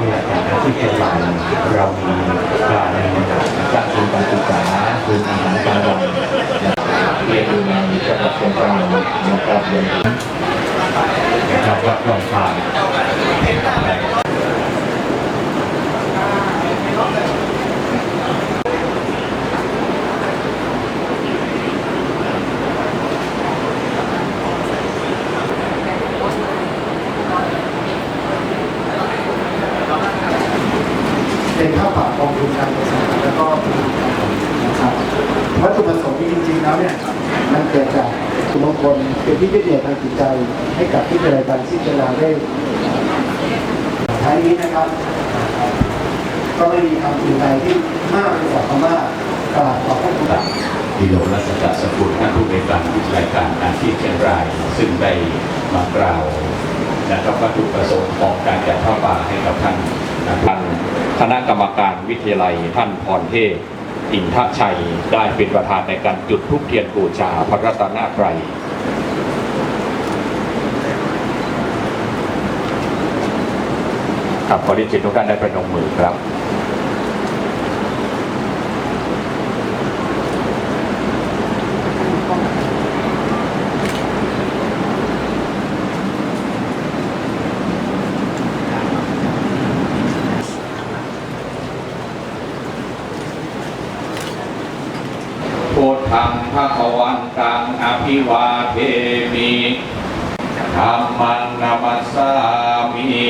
วิทยาการที่เชียงรายเรามีการสร้างศูนย์การศึกษาคืออาหารการวันเรียนรู้งานจังหวัดเชียงรายนะครับเรียนรู้นะครับวัดหนองทายาวผัดกองทุนการศึกษาแล้วก็นะครับวัตถุประสงค์จริง ๆ แล้วเนี่ยมันเกิดจากคุณมงคลเป็นที่ยึดเหนี่ยวทางจิตใจ ให้กับที่เป็นรายการสิ้นเวลาได้ท้ายนี้นะครับ ก็ไม่มีคำอื่นใดที่มากไปกว่าคำว่ากราบขอบพระคุณครับดิโลรัศกสกุลท่านผู้ในวยการวิทยการอาชีพเชียงราย ซึ่งได้มากล่าวนะครับวัตถุประสงค์ของการจัดผ้าป่าให้กับท่าน คณะกรรมการวิทยาลัยท่านพรเทพอินทชัยได้เป็นประธานในการจุดธูปเทียนบูชาพระรัตนตรัยครับขอเรียนเชิญทุกท่านได้ประนมมือครับ พุท ธังภะคะวันตังอภิวาเทมิธรรมังนามัสสามิ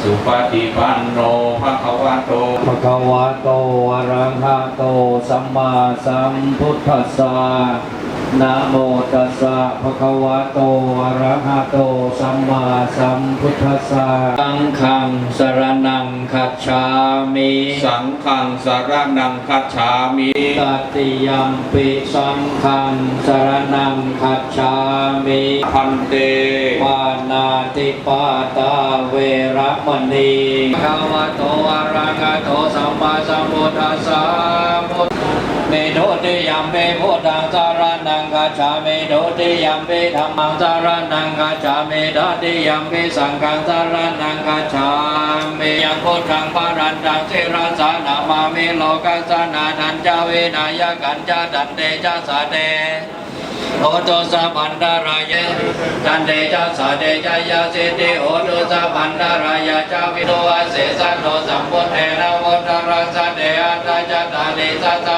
สุปฏิปันโนภะคะวะโตภะคะวะโตอะระหะโต สัมมาสัมพุทธัสสะ นะโมตัสสะภะคะวะโตอะระหะโตสัมมาสัมพุทธัสสะสังฆังสรณังคัจฉามิสังฆังสารนังคัจฉามิตติยัมปิสังฆังสรณังคัจฉามิพันเตปานาติปาตาเวระมณีภะคะวะโตอะระหะโตสัมมาสัมพุทธัสสะพุทเมโดติยัมเปพุทธังสารนังกัจฉามิโดติยัมเปธัมมังสารนังกัจฉามิโดติยัมเปสังฆังสารนังกัจฉามิยังพุทธังปารันตังสิรัสานามามิโลกัสสนานันจาเวนายกันจาดันเตจาสาเตโอตุสัพพันดารายะจันเดชะสาเดชะยาสิติโอตุสัพพันดารายะจาวิโตอาเสสันโตสัมพุทเทนะวุฒรัสะเดอัตตาจตานิสัสสะ